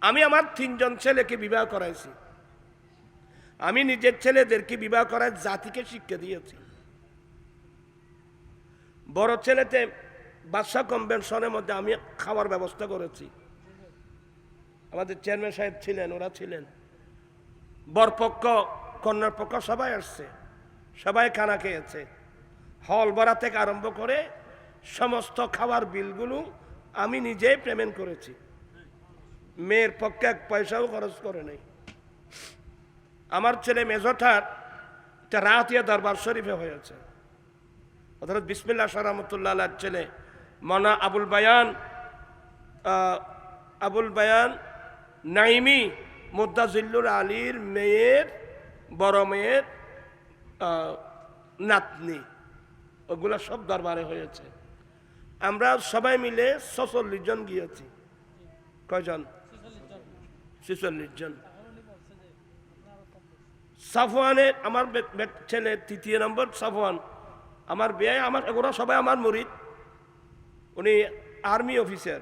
আমি আমার তিনজন ছেলেকে বিবাহ করাইছি। আমি নিজের ছেলেদেরকে বিবাহ করার জাতিকে শিক্ষা দিয়েছি। বড় ছেলেতে বাদশাহ কনভেনশনের মধ্যে আমি খাওয়ার ব্যবস্থা করেছি। আমাদের চেয়ারম্যান সাহেব ছিলেন, ওরা ছিলেন। বরপক্ষ, কন্যার পক্ষ সবাই আসছে। সবাই খানা খেয়েছে। হল ভরা থেকে আরম্ভ করে সমস্ত খাওয়ার বিলগুলো আমি নিজেই পেমেন্ট করেছি। মেয়ের পক্ষে এক পয়সাও খরচ করে নেই। আমার ছেলে মেজঠার একটা রাতিয়া দরবার শরীফে হয়েছে। অর্থাৎ বিসমিল্লা আল্লাহর ছেলে মনা আবুল বায়ান আবুল বায়ান নাইমি মুদাজিল্লুর আলীর মেয়ের, বড় মেয়ের নাতনি। ওগুলো সব দরবারে হয়েছে। আমরা সবাই মিলে ছচল্লিশ জন গিয়েছি। কয়জন? ছেচল্লিশ জন সাফওয়ানের আমার ছেলে তৃতীয় নম্বর সাফওয়ান, আমার বিয়ে, আমার ওরা সবাই আমার মরিদ উনি আর্মি অফিসার,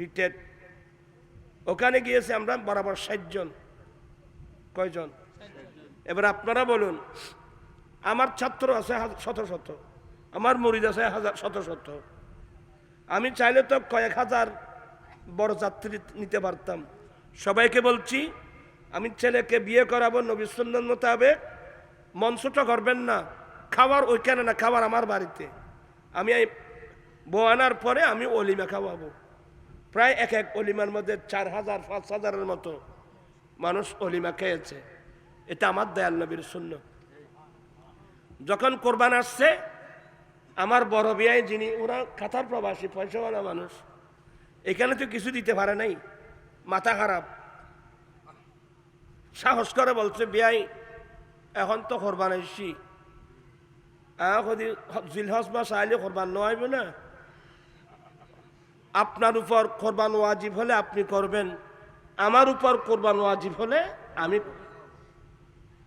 রিটায়ার্ড। ওখানে গিয়েছে আমরা বরাবর ষাট জন কয়জন? এবার আপনারা বলুন, আমার ছাত্র আছে শত শত, আমার মরিদ আছে হাজার শত শত। আমি চাইলে তো কয়েক হাজার বড় যাত্রী নিতে পারতাম। সবাইকে বলছি, আমি ছেলেকে বিয়ে করাবো, নবী সুন্নত মোতাবেক। মঞ্চটা করবেন না খাবার ওইখানে না খাবার আমার বাড়িতে। আমি বউ আনার পরে আমি অলিমা খাওয়াবো। প্রায় এক এক অলিমার মধ্যে চার হাজার, পাঁচ হাজারের মতো মানুষ অলিমা খেয়েছে। এটা আমার দয়াল নবীর শূন্য যখন কোরবান আসছে, আমার বড় বিয়ায় যিনি, ওরা কাতার প্রবাসী, পয়সাওয়ালা মানুষ, এখানে তো কিছু দিতে পারে নাই। মাথা খারাপ। সাহস করে বলছে, বিয়াই, এখন তো কোরবান এসছি। জিলহজ মাস আইলে কোরবান নয় না? আপনার উপর কোরবান ওয়াজিব হলে আপনি করবেন। আমার উপর কোরবান ওয়াজিব হলে আমি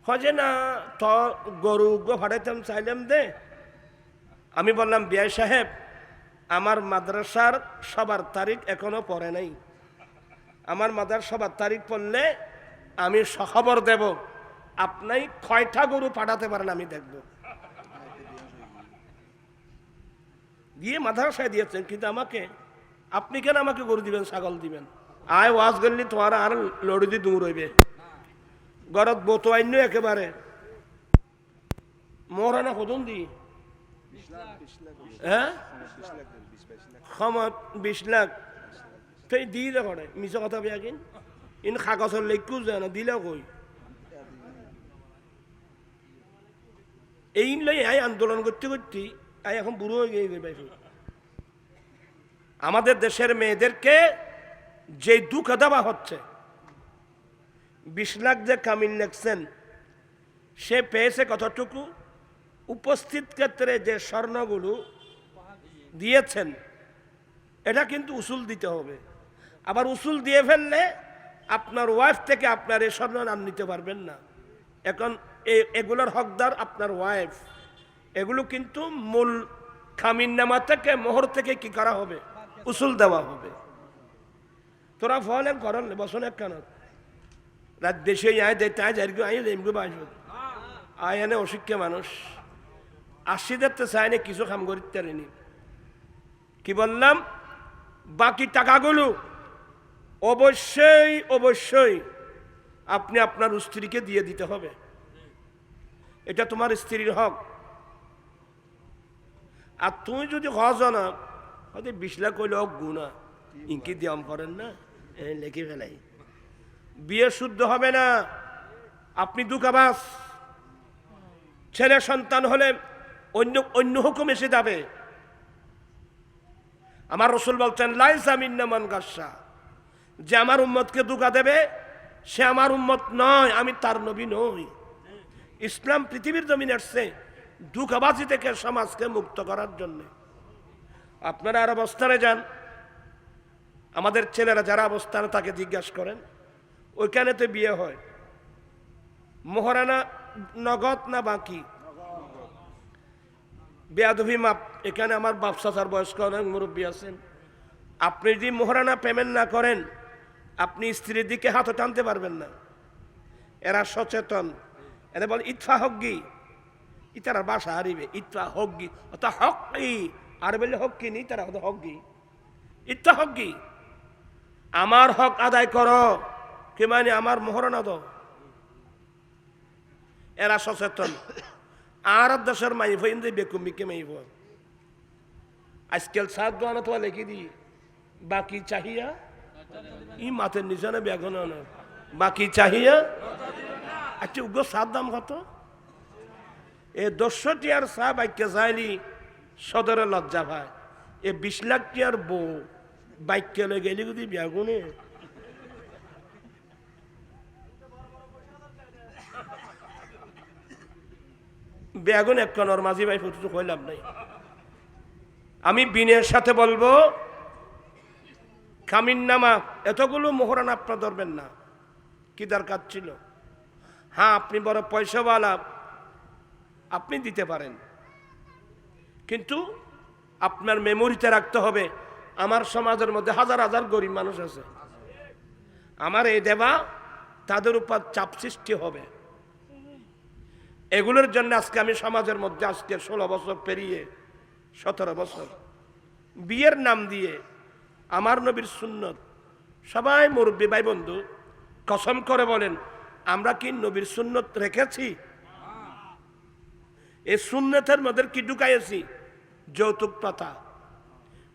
হজে না, ত গরু গো চাইলাম দে। আমি বললাম, বিয়াই সাহেব, আমার মাদ্রাসার সবার তারিখ এখনও পড়ে নাই। আমার মাদার সবার তারিখ পড়লে আমি খবর দেব। আপনি কয়টা গরু পাঠাতে পারেন আমি দেখব। দিয়ে মাদ্রাসায় দিয়েছেন কিন্তু আমাকে আপনি কেন আমাকে গরু দিবেন ছাগল দিবেন? আয় ওয়াজ করলি তোমার আর লড়ি দি দূর হইবে। গরত বোতো আইন একেবারে। মোহরানা কদন দি। হ্যাঁ? বিশ লাখ। সেই দি দে করে মিছা কথা কিন কাগজের যায় না দিলে কই এই লই আই আন্দোলন করতে করতে আই এখন বুড়ো হয়ে গিয়ে আমাদের দেশের মেয়েদেরকে যে দুঃখ দেওয়া হচ্ছে বিশ লাখ যে কামিল লেখছেন সে পেয়েছে কতটুকু উপস্থিত ক্ষেত্রে যে স্বর্ণগুলো দিয়েছেন এটা কিন্তু উসুল দিতে হবে আবার উসুল দিয়ে ফেললে আপনার ওয়াইফ থেকে আপনার এই স্বর্ণ নাম নিতে পারবেন না। এখন এগুলোর হকদার আপনার ওয়াইফ এগুলো কিন্তু মূল খামিন নামা থেকে, মোহর থেকে কি করা হবে? উসুল দেওয়া হবে। তোরা ফলেন করন বসন এক কেন? রাত দেশে আয় দে তাই যাই আই এমগু আয় এনে অশিক্ষা মানুষ। আশি দেখতে চায় না, কিছু খাম করতে কি বললাম? বাকি টাকাগুলো অবশ্যই অবশ্যই আপনি আপনার স্ত্রীকে দিয়ে দিতে হবে। এটা তোমার স্ত্রীর হক। আর তুমি যদি হজ না, হয়তো বিশ লাখ কইলে হক গুণা ইঙ্কি দিয়াম করেন না? লেখে ফেলাই। বিয়ে শুদ্ধ হবে না। আপনি দুকাবাস ছেলে সন্তান হলে অন্য অন্য হুকুম এসে যাবে। আমার রসুল বলছেন লাইসামিন্নামান গাসা। যে আমার উম্মতকে দুকা দেবে, সে আমার উম্মত নয়, আমি তার নবী নই। ইসলাম পৃথিবীর জমিন আসছে দুঃখবাজি থেকে সমাজকে মুক্ত করার জন্য। আপনারা আর অবস্থানে যান। আমাদের ছেলেরা যারা অবস্থানে তাকে জিজ্ঞাসা করেন, ওইখানে তো বিয়ে হয়। মোহরানা নগদ না বাকি? বেয়াদভি মাপ, এখানে আমার বাপসাচার বয়স্ক অনেক মুরব্বী আছেন। আপনি যদি মোহরানা পেমেন্ট না করেন আপনি স্ত্রীর দিকে হাতও টানতে পারবেন না। এরা সচেতন। এরা বলে, ইতফা হগ্গি ইতারা বাসা হারিবে। ইতফা হগ্গি অত হকি আর বললে হকি নি তারা হতো হগ্গি ইতফা হগ্গি আমার হক আদায় করো। কে মানে? আমার মহরণা দাও। এরা সচেতন। আর দেশের মাইফ ইন্দি বেকুম্বিকে মাইফ আজকাল সাত দোয়ানা তো লেখি দি বাকি চাহিয়া ই মাথের নিচে না বেগুন বাকি চাহিয়া? আচ্ছা উগ্র সাত দাম কত? এ দশশো টিয়ার চা বাইকে যাইলি সদরে লজ্জা ভাই এ বিশ লাখ টিয়ার বউ বাইকে লয়ে গেলি যদি বেগুনে বেগুন এক কনর মাঝি ভাই ফুটু কইলাম নাই। আমি বিনের সাথে বলব খামিন নামা, এতগুলো মোহরান আপনার ধরবেন না। কি দরকার ছিল? হ্যাঁ আপনি বড় পয়সাওয়ালা, আপনি দিতে পারেন। কিন্তু আপনার মেমোরিতে রাখতে হবে, আমার সমাজের মধ্যে হাজার হাজার গরিব মানুষ আছে। আমার এই দেবা, তাদের উপর চাপ সৃষ্টি হবে। এগুলোর জন্য আজকে আমি সমাজের মধ্যে আজকে ষোলো বছর পেরিয়ে, সতেরো বছর, বিয়ের নাম দিয়ে আমার নবীর সুন্নত। সবাই মুরব্বী ভাই বন্ধু, কসম করে বলেন, আমরা কি নবীর সুন্নত রেখেছি? এই সুন্নতের মধ্যে কি ঢুকাইছি যৌতুক প্রথা।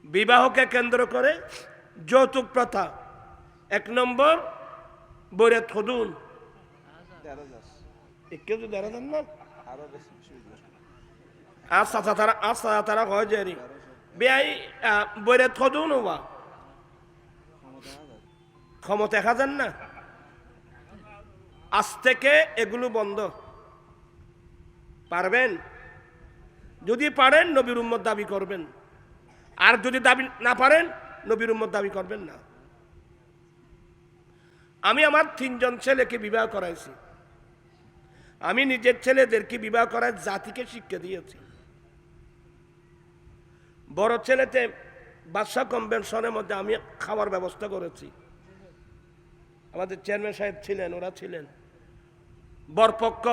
বিবাহকে কেন্দ্র করে যৌতুক প্রথা। এক নম্বর বৈরে থদুন। কেউ তো দেখা যান না? আচ্ছা তারা তারা হয় যে বেআই বৈরে থদুন বা ক্ষমতা দেখা যান না? আজ থেকে এগুলো বন্ধ। পারবেন? যদি পারেন, নবীর উম্মত দাবি করবেন। আর যদি দাবি না পারেন, নবীর উম্মত দাবি করবেন না। আমি আমার তিনজন ছেলেকে বিবাহ করাইছি। আমি নিজের ছেলেদেরকে বিবাহ করার জাতিকে শিক্ষা দিয়েছি। বড় ছেলেতে বাদশাহ কনভেনশনের মধ্যে আমি খাওয়ার ব্যবস্থা করেছি। আমাদের চেয়ারম্যান সাহেব ছিলেন, ওরা ছিলেন। বরপক্ষ,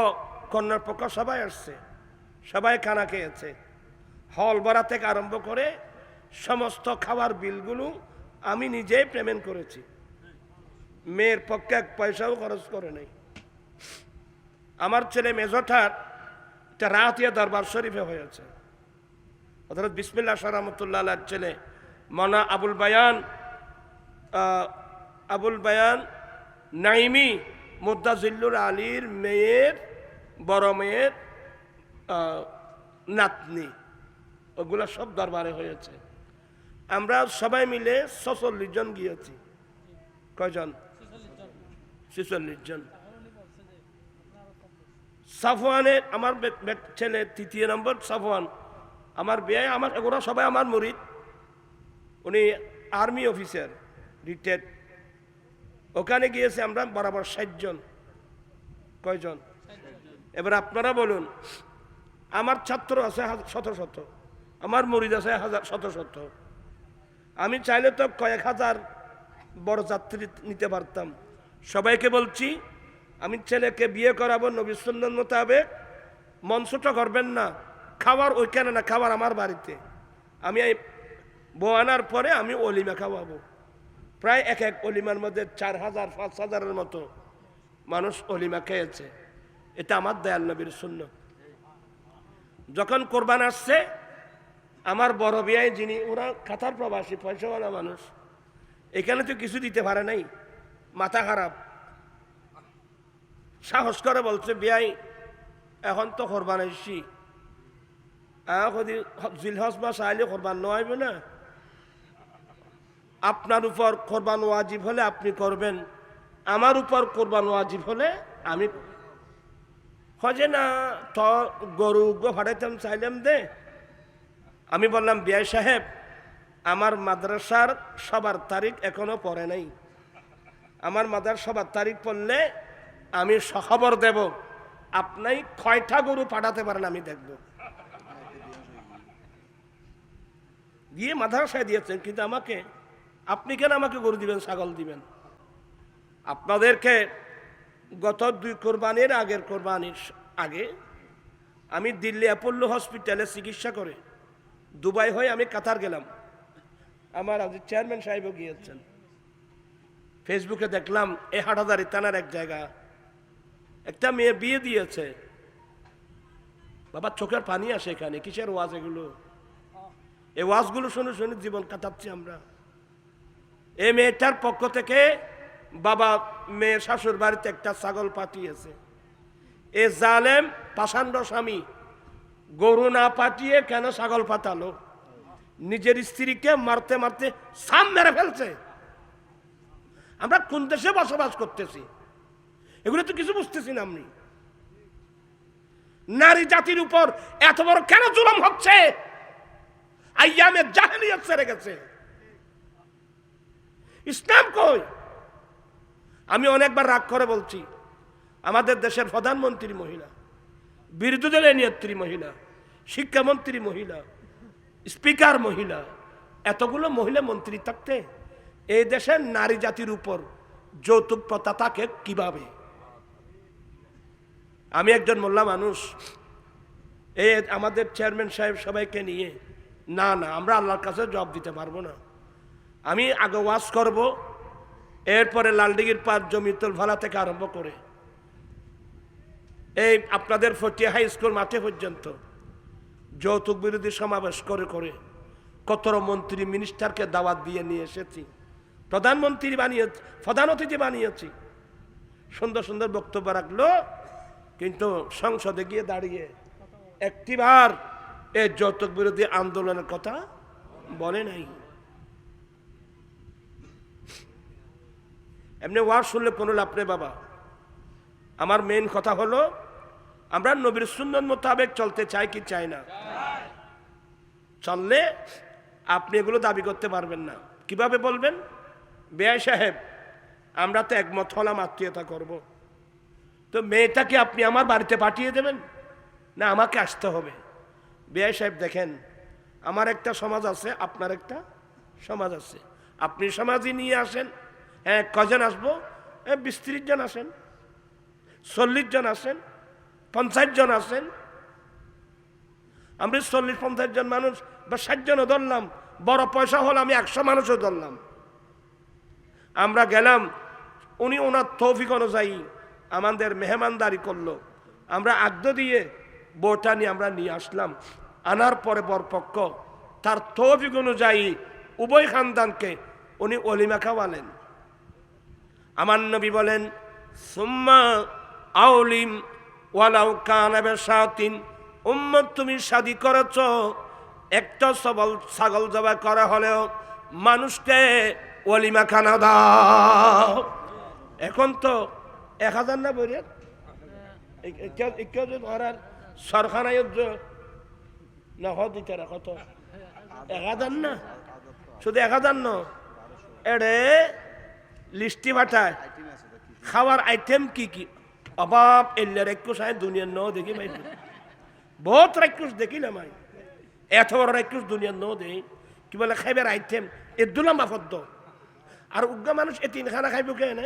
কন্যার পক্ষ, সবাই আসছে। সবাই খানা খেয়েছে। হল ভরা থেকে আরম্ভ করে সমস্ত খাবার বিলগুলো আমি নিজেই পেমেন্ট করেছি। মেয়ের পক্ষে এক পয়সাও খরচ করে নেই। আমার ছেলে মেজঠার একটা রাতিয়া দরবার শরীফে হয়েছে। অর্থাৎ বিসমিল্লা সারামতুল্লাহ ছেলে মনা আবুল বায়ান আবুল বায়ান নাইমি মুদাজিল্লুর আলীর মেয়ের, বড় মেয়ের নাতনি। ওগুলা সব দরবারে হয়েছে। আমরা সবাই মিলে ছচল্লিশ জন গিয়েছি। কয়জন? ছেচল্লিশ জন। সাফওয়ানের আমার ছেলে তৃতীয় নম্বর সাফওয়ান। আমার বিয়ে, আমার, ওরা সবাই আমার মরিদ। উনি আর্মি অফিসার, রিটায়ার্ড। ওখানে গিয়েছে আমরা বরাবর ষাটজন কয়জন? এবার আপনারা বলুন, আমার ছাত্র আছে শত শত, আমার মরিদ আছে হাজার, শত শত। আমি চাইলে তো কয়েক হাজার বড় যাত্রী নিতে পারতাম। সবাইকে বলছি, আমি ছেলেকে বিয়ে করাবো নবী সুন্নত মোতাবেক মঞ্চটা করবেন না খাবার ওইখানে না খাবার আমার বাড়িতে। আমি আনার পরে আমি অলিমা খাওয়াবো। প্রায় এক এক অলিমার মধ্যে চার হাজার, পাঁচ হাজারের মতো মানুষ অলিমা খেয়েছে। এটা আমার দয়াল নবীর শূন্য যখন কোরবান আসছে, আমার বড় বিয়ায় যিনি, ওরা কাতার প্রবাসী, পয়সাওয়ালা মানুষ, এখানে তো কিছু দিতে পারে নাই। মাথা খারাপ। সাহস করে বলছে বিয়াই এখন তো কোরবান এসছি। জিলহস মাস আইলে কোরবান নোয়াইবে না আপনার উপর কোরবান ওয়াজিব হলে আপনি করবেন, আমার উপর কোরবান ওয়াজিব হলে আমি হজে না, ত গরু গো ভাড়াইতাম চাইলাম দে। আমি বললাম বিয়াই সাহেব, আমার মাদ্রাসার সবার তারিখ এখনও পড়ে নাই। আমার মাদার সবার তারিখ পড়লে আমি খবর দেব। আপনি কয়টা গরু পাঠাতে পারেন আমি দেখব। দিয়ে মাদ্রাসায় দিয়েছেন, কিন্তু আমাকে আপনি কেন আমাকে গরু দিবেন, ছাগল দিবেন? আপনাদেরকে গত দুই কোরবানির আগের কোরবানির আগে আমি দিল্লি অ্যাপোলো হসপিটালে চিকিৎসা করে দুবাই হয়ে আমি কাতার গেলাম। আমার আজ চেয়ারম্যান সাহেবও গিয়েছেন। ফেসবুকে দেখলাম, এ হাটাদারি থানার এক জায়গা। একটা মেয়ে বিয়ে দিয়েছে। বাবা, চোখের পানি আসে এখানে, কিসের ওয়াজ এগুলো? এই ওয়াজগুলো শুনে শুনে জীবন কাটাচ্ছি আমরা। এই মেয়েটার পক্ষ থেকে বাবা মেয়ের শাশুর বাড়িতে একটা ছাগল পাঠিয়েছে। এ জালেম পাষাণ্ড স্বামী, গরু না পাঠিয়ে কেন ছাগল পাঠালো? নিজের স্ত্রীকে মারতে মারতে সাম মেরে ফেলছে। আমরা কোন দেশে বসবাস করতেছি? এগুলো তো কিছু বুঝতেছি না আমি। নারী জাতির উপর এত বড় কেন জুলম হচ্ছে? আইয়ামে জাহেলিয়ত সেরে গেছে। ইসলাম কই? আমি অনেকবার রাগ করে বলছি, আমাদের দেশের প্রধানমন্ত্রী মহিলা বিরোধী দলের নেত্রী মহিলা, শিক্ষামন্ত্রী মহিলা, স্পিকার মহিলা, এতগুলো মহিলা মন্ত্রী থাকতে এই দেশের নারী জাতির উপর যৌতুক প্রথা থাকে কীভাবে? আমি একজন মোল্লা মানুষ, এ আমাদের চেয়ারম্যান সাহেব সবাইকে নিয়ে, না না, আমরা আল্লাহর কাছে জবাব দিতে পারব না। আমি আগে ওয়াশ করব, এরপরে লালডিগির পার জমিতুল ভালা থেকে আরম্ভ করে। এই আপনাদের ফটিয়া হাই স্কুল মাঠে পর্যন্ত যৌতুক বিরোধী সমাবেশ করে করে কতর মন্ত্রী মিনিস্টারকে দাওয়াত দিয়ে নিয়ে এসেছি, প্রধানমন্ত্রী বানিয়ে প্রধান অতিথি বানিয়েছি। সুন্দর সুন্দর বক্তব্য রাখল, কিন্তু সংসদে গিয়ে দাঁড়িয়ে একটিবার এই যৌতুক বিরোধী আন্দোলনের কথা বলে নাই। এমনি ওয়ার শুনলে কোনো লাভ নেই বাবা। আমার মেন কথা হলো, আমরা নবীর সুন্দর মোতাবেক চলতে চাই কি চাই না। চললে আপনি এগুলো দাবি করতে পারবেন না। কীভাবে বলবেন? বেআই সাহেব, আমরা তো একমত হলাম, আত্মীয়তা করব। তো মেয়েটাকে আপনি আমার বাড়িতে পাঠিয়ে দেবেন? না, আমাকে আসতে হবে। বেআই সাহেব, দেখেন, আমার একটা সমাজ আছে, আপনার একটা সমাজ আছে। আপনি সমাজই নিয়ে আসেন হ্যাঁ কজন আসব? হ্যাঁ বিশ ত্রিশ জন আসেন, চল্লিশ জন আসেন, পঞ্চাশ জন আসেন। আমরা চল্লিশ, পঞ্চাশ জন মানুষ, বা ষাট জনও ধরলাম, বড় পয়সা হল আমি একশো মানুষও ধরলাম। আমরা গেলাম, উনি ওনার তৌফিক অনুযায়ী আমাদের মেহমানদারি করল। আমরা আগ্দ দিয়ে বউটা নিয়ে আমরা নিয়ে আসলাম। আনার পরে বরপক্ষ তার তৌফিক অনুযায়ী উভয় খানদানকে উনি অলিমা খাওয়ালেন। আমার নবী বলেন, সুম্মা আউলিম ওয়ালাউ কানাবে সাতিন উম্মত তুমি শাদি করেছ, একটা সবল ছাগল জবা করা হলেও মানুষকে অলিমা খানা দাও। এখন তো এক হাজার না বইরে? ধরার সরখানায় না হ দিতে কত এক হাজার না? শুধু এক হাজার ন? এড়ে লিস্টি পাঠায় খাওয়ার আইটেম কি কি? অভাব এলে রাক্ষস আয়, দুনিয়ার ন দেখি ভাই বহুত রাক্ষস দেখিলাম আমি এত বড় রাক্ষস দুনিয়ার ন দেই। কি বলে, খাইবার আইটেম এ দুলাম বাফদ্দ আর উগ্গা মানুষ এ তিন খানা খাইব কেন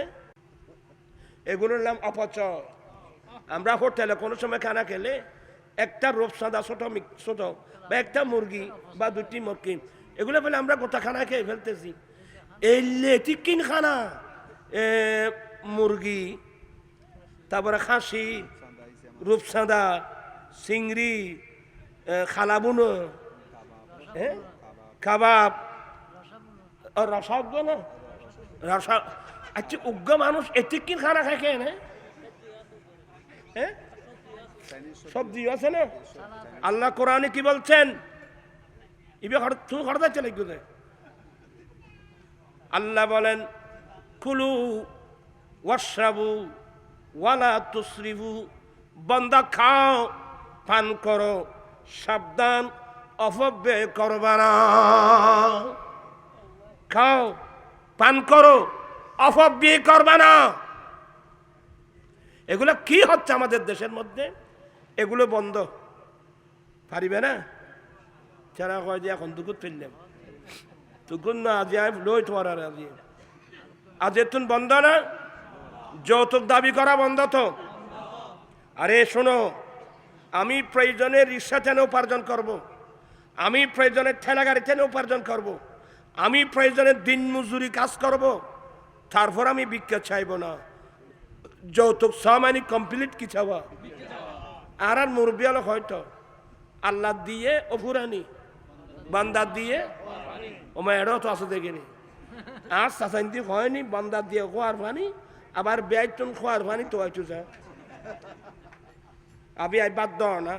এগুলোর নাম অপচয়। আমরা হোটেলে কোনো সময় খানা খেলে একটা রূপসাদা ছোট ছোট বা একটা মুরগি বা দুটি মুরগি। এগুলো বলে আমরা গোটা খানা খেয়ে ফেলতেছি। এই লেটিকিন খানা? এ, মুরগি, তারপরে খাসি রূপসাদা চিংড়ি খালাবুনো হ্যাঁ কাবাব রসাগ্য না রসা আচ্ছা উগ্র মানুষ এটিকিন খানা খায় কেন হ্যাঁ? হ্যাঁ সবজি আছে না? আল্লাহ কোরআনে কি বলছেন? ইবে হর- তুমি হরদা চলে গেলে আল্লাহ বলেন, কুলু ওয়াশরাবু ওয়ালা তুসরিবু, বন্দা খাও, পান করো, সাবধান অপব্যয় করবা না। খাও, পান করো অপব্যয় করবা না। এগুলো কি হচ্ছে আমাদের দেশের মধ্যে? এগুলো বন্ধ। পারিবে না? যারা কয় যে এখন দুকুত ফেললাম। দুকুন না আজি আমি লই তোমার আজি আজ এতুন বন্ধ না, যৌতুক দাবি করা বন্ধ তো আরে শোনো, আমি প্রয়োজনে রিক্সা টেনে উপার্জন করব। আমি প্রয়োজনে ঠেলা গাড়ি টেনে উপার্জন করব। আমি প্রয়োজনে দিন মজুরি কাজ করব। তারপর আমি ভিক্ষা চাইব না যৌতুক সামানি কমপ্লিট কি চাওয়া আর আর মুরব্বী হয়তো, আল্লাহ দিয়ে অফুরানি বান্দার দিয়ে ও মা এটাও তো আছে দেখিনি। আর সাসাইন্তি হয়নি বান্দার দিয়ে খোয়ার পানি আবার বেআইটন খোয়ার পানি তো আইটু যা। আবি আই বাদ দাও না।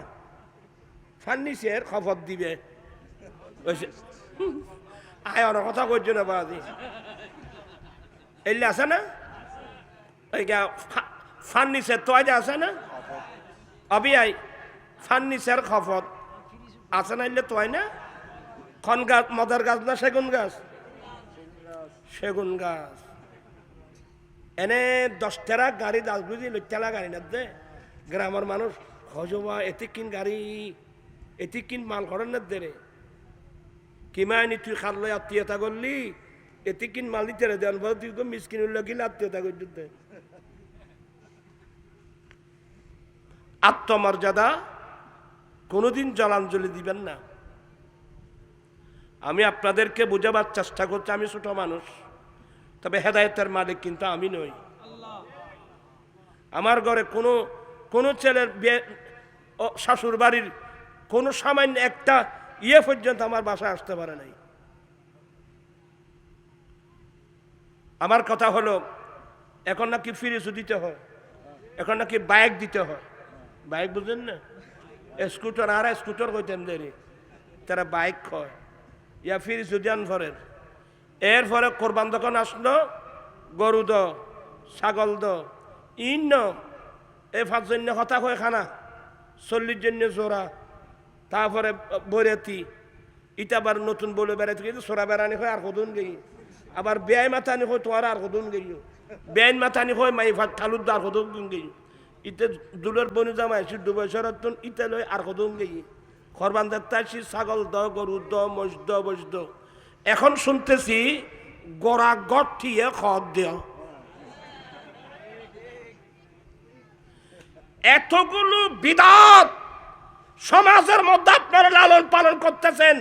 ফার্নিচার খবর দিবে। আয় অনেক কথা করছ না বাদি এলে আছে না? ওই ফার্নিচার তো আজ আছে না? অবি আই ফার্নিচার খবর আছে না এলে তো না? খন গাছ? মদার গাছ না সেগুন গাছ? সেগুন গাছ। এনে দশটারা গাড়ি দাস বুঝি লইটালা গাড়ি না দে। গ্রামের মানুষ, হজবা এতে কিন গাড়ি এতে কিন মাল করেন না দে রে। কিমানি তুই খারলে আত্মীয়তা করলি? এতে কিন মাল দিতে রে দেন তুই মিসকিন উল্লেখ কিলে আত্মীয়তা করতে দে। আত্মমর্যাদা কোনোদিন জলাঞ্জলি দিবেন না। আমি আপনাদেরকে বোঝাবার চেষ্টা করছি, আমি ছোট মানুষ। তবে হেদায়তের মালিক কিন্তু আমি নই। আমার ঘরে কোনো কোনো ছেলের বিয়ে শাশুর বাড়ির কোনো সামান্য একটা ইয়ে পর্যন্ত আমার বাসায় আসতে পারে নাই। আমার কথা হলো, এখন নাকি ফ্রিজও দিতে হয়, এখন নাকি বাইক দিতে হয়। বাইক বুঝলেন না? স্কুটার, আর স্কুটার কইতেন দেরি। তারা বাইক হয় ইয়া ফির সুজান ফরের এর ফলে কোরবান যখন আসলো, গরু দ, ছাগল দ, ইন ন এই পাঁচজন্য হতা হয়ে খানা, চল্লিশ জন্য জোড়া, তারপরে বরেতি, ইটা আবার নতুন বলে বেড়াইতে কিন্তু সোরা বেড়ানি হয় আর কদুন গেই আবার বেআই মাথানি হয় তোমার আর কদুন গেই বেআইন মাথানি হয় মাই ভাত থালুর আর কদুন গেই ইতে দুলের বনি জামাই সি দুবছর ইতে লই আর কদুন গেই খরবান দেখতেছি ছাগল দ, গরু দ মজ দ বস দ। এখন শুনতেছি, গোড়া গঠিয়ে খদ দেও। এতগুলো বিদাত সমাজের মধ্যে আপনারা লালন পালন করতেছেন,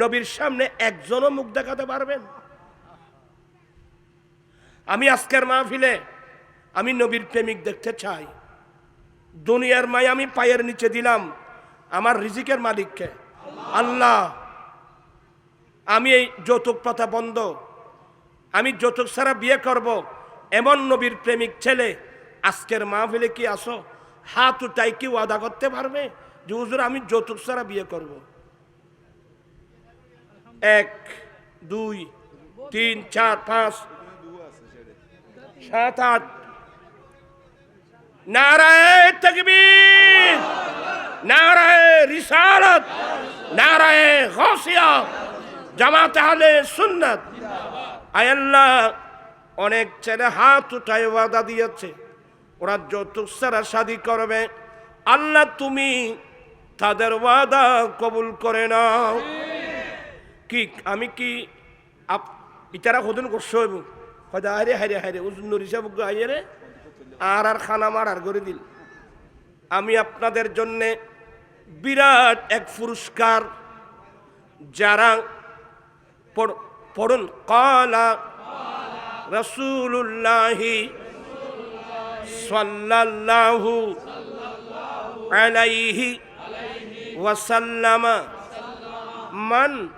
নবীর সামনে একজনও মুখ দেখাতে পারবেন আমি আজকের মাহফিলে আমি নবীর প্রেমিক দেখতে চাই। দুনিয়ার মাই আমি পায়ের নিচে দিলাম। আমার রিজিকের মালিককে। আল্লাহ, আমি এই যৌতুক প্রথা বন্ধ। আমি যৌতুক ছাড়া বিয়ে করব। এমন নবীর প্রেমিক ছেলে, আজকের মা মাহফিলে কি আসো হাত উঠাই কি ওয়াদা করতে পারবে যে, হুজুর, আমি যৌতুক ছাড়া বিয়ে করব? এক, দুই, তিন, চার, পাঁচ, সাত, আট। নারায় তকবীর! নারায় রিসালত, নারায় গসিয়া জামাতে আলে সুন্নাত। আয়াল্লাহ অনেক ছেলে হাত উঠায় ওয়াদা দিয়েছে। ওরা যৌতুক সারা শাদি করবে। আল্লাহ, তুমি তাদের ওয়াদা কবুল করে নাও। কি, আমি কি আপ, ইতারা কদিন করছ হইব হয়তো হারে হারে হারে উজুন হিসাব আইরে আর আর। খানা মার আর করে দিল। আমি আপনাদের জন্যে বিরাট এক পুরস্কার। যারা পড়- পড়ুন, কলা রসুল্লাহি সাল্লাল্লাহু আলাইহি ওয়াসাল্লামা মান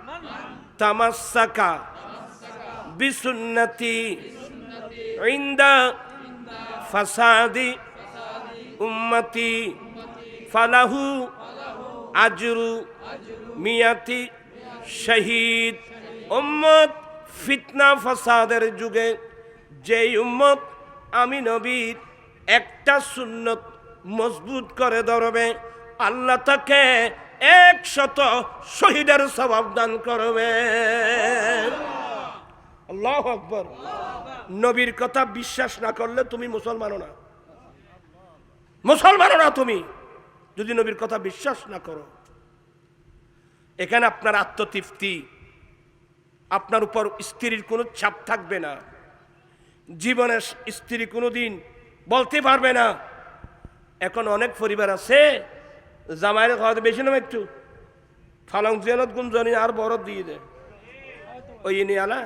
তামাসাকা বিসুন্নতি ইন্দা ফাসাদি উম্মতি ফালাহু আজরু মিয়াতি শহীদ। উম্মত ফিতনা ফাসাদের যুগে যেই উম্মত আমি নবীর একটা সুন্নত মজবুত করে ধরবে, আল্লাহ তাকে একশত শহীদের স্বভাব দান করবে। আল্লাহ আকবর। নবীর কথা বিশ্বাস না করলে তুমি মুসলমানও না। মুসলমানও না তুমি। যদি নবীর কথা বিশ্বাস না করো, এখানে আপনার আত্মতৃপ্তি, আপনার উপর স্ত্রীর কোনো ছাপ থাকবে না। জীবনের স্ত্রী কোনোদিন বলতে পারবে না। এখন অনেক পরিবার আছে, জামাইয়ের খাওয়াতে বেশি নাম একটু। ফালং জিয়ানত গুঞ্জনি আর বরফ দিয়ে দেয়। ওই ইনি আলা